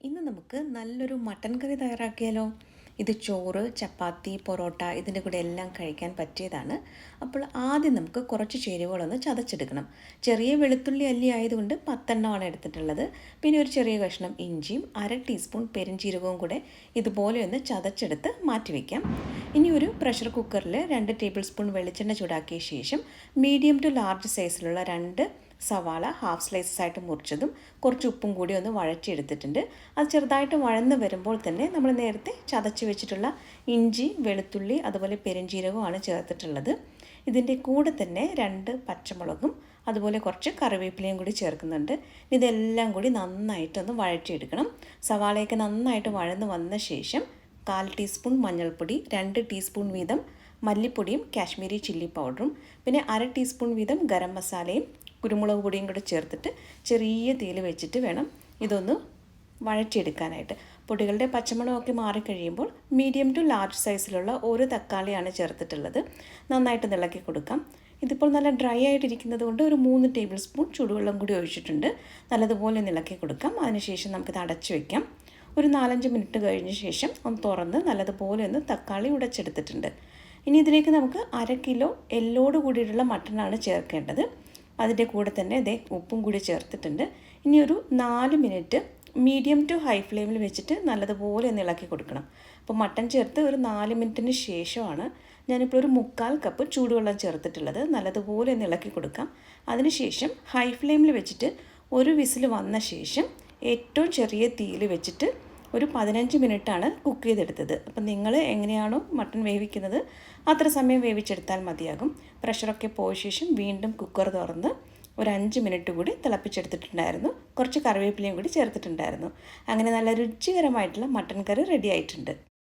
ഇന്ന് നമുക്ക് നല്ലൊരു മട്ടൻ കറി തയ്യാറാക്കിയാലോ? ഇത് ചോറ് ചപ്പാത്തി പൊറോട്ട ഇതിന്റെ കൂടെ എല്ലാം കഴിക്കാൻ പറ്റിയതാണ്. അപ്പോൾ ആദ്യം നമുക്ക് കുറച്ച് ചേരുവകളൊന്ന് ചതച്ചെടുക്കണം. ചെറിയ വെളുത്തുള്ളി അല്ലി ആയതുകൊണ്ട് പത്തെണ്ണമാണ് എടുത്തിട്ടുള്ളത്. പിന്നെ ഒരു ചെറിയ കഷ്ണം ഇഞ്ചിയും അര ടീസ്പൂൺ പെരുംജീരകവും കൂടെ ഇതുപോലെ ഒന്ന് ചതച്ചെടുത്ത് മാറ്റി വയ്ക്കാം ഇനി ഒരു പ്രഷർ കുക്കറിൽ രണ്ട് ടേബിൾ സ്പൂൺ വെളിച്ചെണ്ണ ചൂടാക്കിയ ശേഷം മീഡിയം ടു ലാർജ് സൈസിലുള്ള രണ്ട് സവാള ഹാഫ് സ്ലൈസസ് ആയിട്ട് മുറിച്ചതും കുറച്ച് ഉപ്പും കൂടി ഒന്ന് വഴറ്റിയെടുത്തിട്ടുണ്ട്. അത് ചെറുതായിട്ട് വഴന്ന് വരുമ്പോൾ തന്നെ നമ്മൾ നേരത്തെ ചതച്ച് വെച്ചിട്ടുള്ള ഇഞ്ചി വെളുത്തുള്ളി അതുപോലെ പെരുംജീരകവുമാണ് ചേർത്തിട്ടുള്ളത്. ഇതിന്റെ കൂടെ തന്നെ രണ്ട് പച്ചമുളകും അതുപോലെ കുറച്ച് കറിവേപ്പിലയും കൂടി ചേർക്കുന്നുണ്ട്. ഇതെല്ലാം കൂടി നന്നായിട്ടൊന്ന് വഴറ്റിയെടുക്കണം. സവാളയൊക്കെ നന്നായിട്ട് വഴന്ന് വന്ന ശേഷം കാൽ ടീസ്പൂൺ മഞ്ഞൾപ്പൊടി രണ്ട് ടീസ്പൂൺ വീതം മല്ലിപ്പൊടിയും കാശ്മീരി ചില്ലി പൗഡറും പിന്നെ അര ടീസ്പൂൺ വീതം ഗരം മസാലയും കുരുമുളക് പൊടിയും കൂടെ ചേർത്തിട്ട് ചെറിയ തീയിൽ വെച്ചിട്ട് വേണം ഇതൊന്ന് വഴറ്റിയെടുക്കാനായിട്ട്. പൊടികളുടെ പച്ചമണമൊക്കെ മാറിക്കഴിയുമ്പോൾ മീഡിയം ടു ലാർജ് സൈസിലുള്ള ഒരു തക്കാളിയാണ് ചേർത്തിട്ടുള്ളത്. നന്നായിട്ട് നിളക്കി കൊടുക്കാം. ഇതിപ്പോൾ നല്ല ഡ്രൈ ആയിട്ടിരിക്കുന്നത് കൊണ്ട് ഒരു മൂന്ന് ടേബിൾ സ്പൂൺ ചൂടുവെള്ളം കൂടി ഒഴിച്ചിട്ടുണ്ട്. നല്ലതുപോലെ നിളക്കി കൊടുക്കാം. അതിനുശേഷം നമുക്കിത് അടച്ചു വയ്ക്കാം ഒരു നാലഞ്ച് മിനിറ്റ് കഴിഞ്ഞ ശേഷം ഒന്ന് തുറന്ന് നല്ലതുപോലെ ഒന്ന് തക്കാളി ഉടച്ചെടുത്തിട്ടുണ്ട്. ഇനി ഇതിലേക്ക് നമുക്ക് അര കിലോ എല്ലോട് കൂടിയിട്ടുള്ള മട്ടനാണ് ചേർക്കേണ്ടത്. അതിന്റെ കൂടെ തന്നെ ഇതേ ഉപ്പും കൂടി ചേർത്തിട്ടുണ്ട്. ഇനി ഒരു നാല് മിനിറ്റ് മീഡിയം ടു ഹൈ ഫ്ലെയിമിൽ വെച്ചിട്ട് നല്ലതുപോലെ ഒന്ന് ഇളക്കി കൊടുക്കണം. അപ്പോൾ മട്ടൺ ചേർത്ത് ഒരു നാല് മിനിറ്റിന് ശേഷമാണ് ഞാനിപ്പോൾ ഒരു മുക്കാൽ കപ്പ് ചൂടുവെള്ളം ചേർത്തിട്ടുള്ളത്. നല്ലതുപോലെ ഒന്ന് ഇളക്കി കൊടുക്കാം. അതിനുശേഷം ഹൈ ഫ്ലെയിമിൽ വെച്ചിട്ട് ഒരു വിസിൽ വന്ന ശേഷം ഏറ്റവും ചെറിയ തീയിൽ വെച്ചിട്ട് ഒരു പതിനഞ്ച് മിനിറ്റാണ് കുക്ക് ചെയ്തെടുത്തത്. അപ്പം നിങ്ങൾ എങ്ങനെയാണോ മട്ടൺ വേവിക്കുന്നത് അത്ര സമയം വേവിച്ചെടുത്താൽ മതിയാകും. പ്രഷറൊക്കെ പോയ ശേഷം വീണ്ടും കുക്കർ തുറന്ന് ഒരു അഞ്ച് മിനിറ്റ് കൂടി തിളപ്പിച്ചെടുത്തിട്ടുണ്ടായിരുന്നു. കുറച്ച് കറിവേപ്പിലയും കൂടി ചേർത്തിട്ടുണ്ടായിരുന്നു. അങ്ങനെ നല്ല രുചികരമായിട്ടുള്ള മട്ടൻ കറി റെഡി ആയിട്ടുണ്ട്.